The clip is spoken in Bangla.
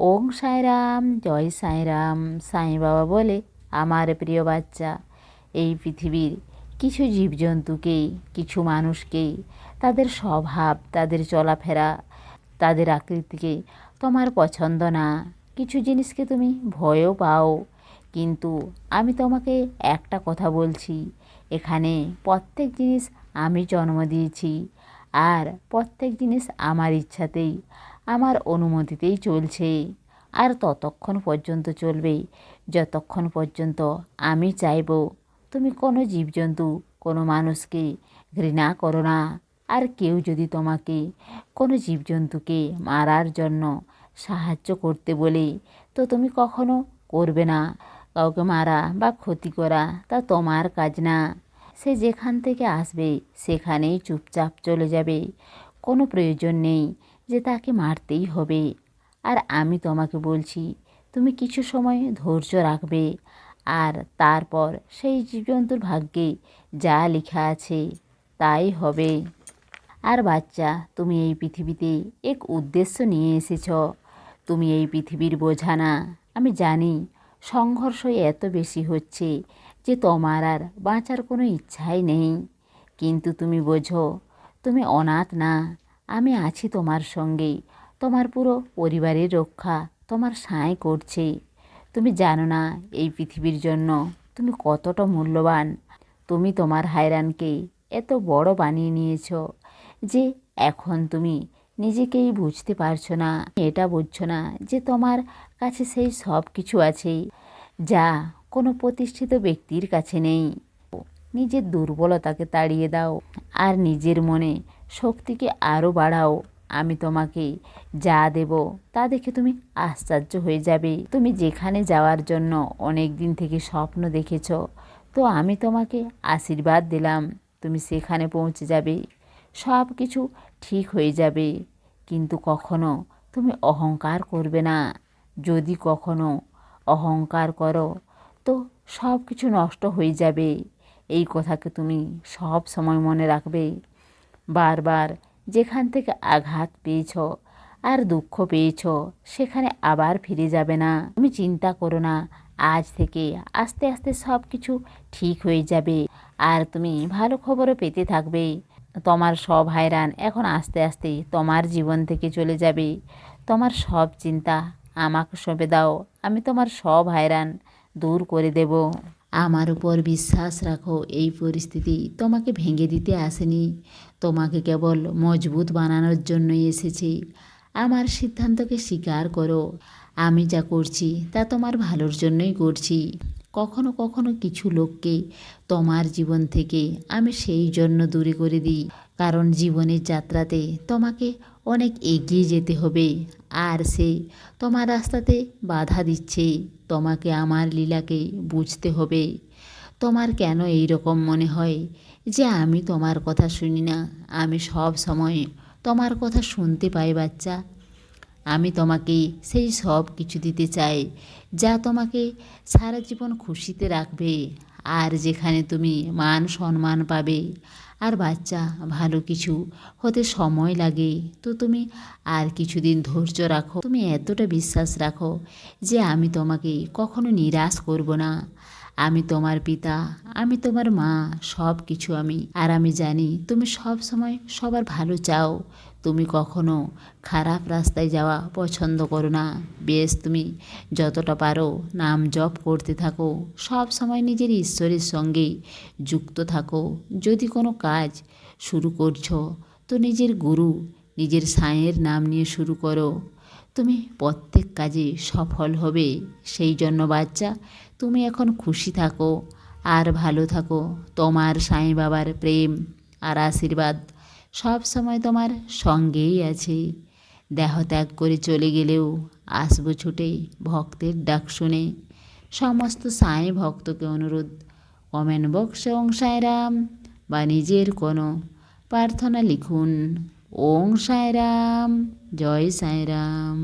ওং সাঁইরাম জয় সাঁইরাম সাঁই বাবা বলে আমার প্রিয় বাচ্চা। এই পৃথিবীর কিছু জীবজন্তুকে কিছু মানুষকে তাদের স্বভাব, তাদের চলাফেরা, তাদের আকৃতিকে তোমার পছন্দ না। কিছু জিনিসকে তুমি ভয়ও পাও। কিন্তু আমি তোমাকে একটা কথা বলছি, এখানে প্রত্যেক জিনিস আমি জন্ম দিয়েছি, আর প্রত্যেক জিনিস আমার ইচ্ছাতেই আমার অনুমতিতেই চলছে। আর ততক্ষণ পর্যন্ত চলবে। যতক্ষণ পর্যন্ত আমি চাইব, তুমি কোনো জীবজন্তু, কোনো মানুষকে ঘৃণা করো না। আর কেউ যদি তোমাকে কোনো জীবজন্তুকে মারার জন্য সাহায্য করতে বলে, তো তুমি কখনো করবে না। কাউকে মারা বা ক্ষতি করা তা তোমার কাজ না। সে যেখান থেকে আসবে, সেখানেই চুপচাপ চলে যাবে। কোনো প্রয়োজন নেই। যে তাকে মারতেই হবে। আর আমি তোমাকে বলছি, তুমি কিছু সময় ধৈর্য রাখবে। আর তারপর সেই জীবজন্তুর ভাগ্যে যা লেখা আছে, তাই হবে। আর বাচ্চা, তুমি এই পৃথিবীতে এক উদ্দেশ্য নিয়ে এসেছ। তুমি এই পৃথিবীর বোঝা না। আমি জানি, সংঘর্ষ এত বেশি হচ্ছে যে তোমার আর বাঁচার কোনো ইচ্ছাই নেই। কিন্তু তুমি বোঝো, তুমি অনাথ না। আমি আছি তোমার সঙ্গে তোমার পুরো পরিবারের রক্ষা তোমার সাঁই করছে। তুমি জানো না এই পৃথিবীর জন্য তুমি কতটা মূল্যবান। তুমি তোমার হায়রানকে এত বড় বানিয়ে নিয়েছ যে এখন তুমি নিজেকেই বুঝতে পারছ না, এটা বুঝছ না যে তোমার কাছে সেই সব কিছু আছে যা কোনো প্রতিষ্ঠিত ব্যক্তির কাছে নেই। নিজের দুর্বলতাকে তাড়িয়ে দাও আর নিজের মনে শক্তিকে আরও বাড়াও। আমি তোমাকে যা দেব তা দেখে তুমি আশ্চর্য হয়ে যাবে। তুমি যেখানে যাওয়ার জন্য অনেক দিন থেকে স্বপ্ন দেখেছ, তো আমি তোমাকে আশীর্বাদ দিলাম। তুমি সেখানে পৌঁছে যাবে। সব কিছু ঠিক হয়ে যাবে। কিন্তু কখনো তুমি অহংকার করবে না। যদি কখনো অহংকার করো, তো সব কিছু নষ্ট হয়ে যাবে। এই কথাকে তুমি সব সময় মনে রাখবে। বারবার যেখান থেকে আঘাত পেয়েছ আর দুঃখ পেয়েছ, সেখানে আবার ফিরে যাবে না। তুমি চিন্তা করো না, আজ থেকে আস্তে আস্তে সব কিছু ঠিক হয়ে যাবে আর তুমি ভালো খবরও পেতে থাকবে। তোমার সব হায়রান এখন আস্তে আস্তে তোমার জীবন থেকে চলে যাবে। তোমার সব চিন্তা আমাকে সঁপে দাও, আমি তোমার সব হায়রান দূর করে দেব। আমার উপর বিশ্বাস রাখো, এই পরিস্থিতি তোমাকে ভেঙে দিতে আসেনি। তোমাকে কেবল মজবুত বানানোর জন্যই এসেছি। আমার সিদ্ধান্তকে স্বীকার করো। আমি যা করছি তা তোমার ভালোর জন্যই করছি। কখনো কখনো কিছু লোককে তোমার জীবন থেকে আমি সেই জন্য দূরে করে দিই। কারণ জীবনের যাত্রাতে তোমাকে অনেক এগিয়ে যেতে হবে। আর সে তোমার রাস্তাতে বাধা দিচ্ছে। তোমাকে আমার লীলাকে বুঝতে হবে। তোমার কেন এই রকম মনে হয়? যে আমি তোমার কথা শুনি না। আমি সব সময় তোমার কথা শুনতে পাই বাচ্চা। আমি তোমাকে সেই সব কিছু দিতে চাই, যা তোমাকে সারা জীবন খুশিতে রাখবে। আর যেখানে তুমি মান সম্মান পাবে আর বাচ্চা ভালো কিছু হতে সময় লাগে, তো তুমি আর কিছুদিন ধৈর্য রাখো। তুমি এতটা বিশ্বাস রাখো যে আমি তোমাকে কখনো নিরাশ করব না। আমি তোমার পিতা, আমি তোমার মা সব কিছু আমি। আর আমি জানি তুমি সব সময় সবার ভালো চাও। তুমি কখনো খারাপ রাস্তায় যাওয়া পছন্দ করো না। বেশ, তুমি যতটা পারো নাম জপ করতে থাকো। সব সময় নিজের ঈশ্বরের সঙ্গে যুক্ত থাকো। যদি কোনো কাজ শুরু করছ, তো নিজের গুরু, নিজের সাঁয়ের নাম নিয়ে শুরু করো। তুমি প্রত্যেক কাজে সফল হবে। সেই জন্য বাচ্চা, তুমি এখন খুশি থাকো, আর ভালো থাকো। তোমার সাঁই বাবার প্রেম আর আশীর্বাদ সব সময় তোমার সঙ্গেই আছে। দেহ ত্যাগ করে চলে গেলেও আসব ছুটে ভক্তের ডাক শুনে। সমস্ত সাঁই ভক্তকে অনুরোধ কমেন্ট বক্সে ওং সাঁয়রাম বা নিজের কোনো প্রার্থনা লিখুন, ওং সাঁয়রাম জয় সাঁয়রাম